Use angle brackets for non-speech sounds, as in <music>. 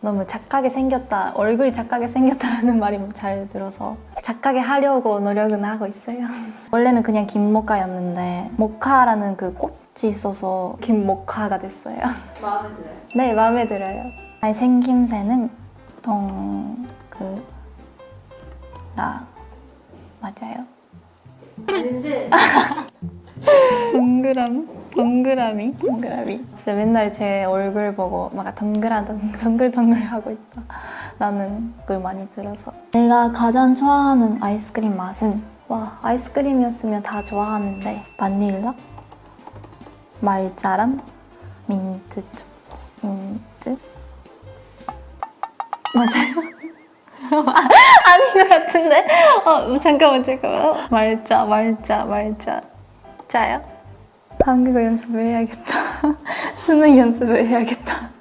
너무 착하게 생겼다, 얼굴이 착하게 생겼다라는 말이 잘 들어서 착하게 하려고 노력은 하고 있어요. <laughs> 원래는 그냥 김모카였는데 모카라는 그 꽃이 있어서 김모카가 됐어요. <laughs> 마음에 들어요? 네, 마음에 들어요. 아니, 생김새는 동 그 라 맞아요. 아닌데 <laughs> 동그람 동그라미? 동그라미? 진짜 맨날 제 얼굴 보고 막 동그란 동- 동글동글 하고 있다. 라는 걸 많이 들어서. 내가 가장 좋아하는 아이스크림 맛은? 와 아이스크림이었으면 다 좋아하는데. 바닐라? 말자랑 민트 초코 민트? 맞아요? <laughs> 아닌 것 같은데? 어, 잠깐만, 잠깐만. 말자, 말자, 말자. 짜요? 한국어 연습을 해야겠다. <laughs> 수능 연습을 해야겠다.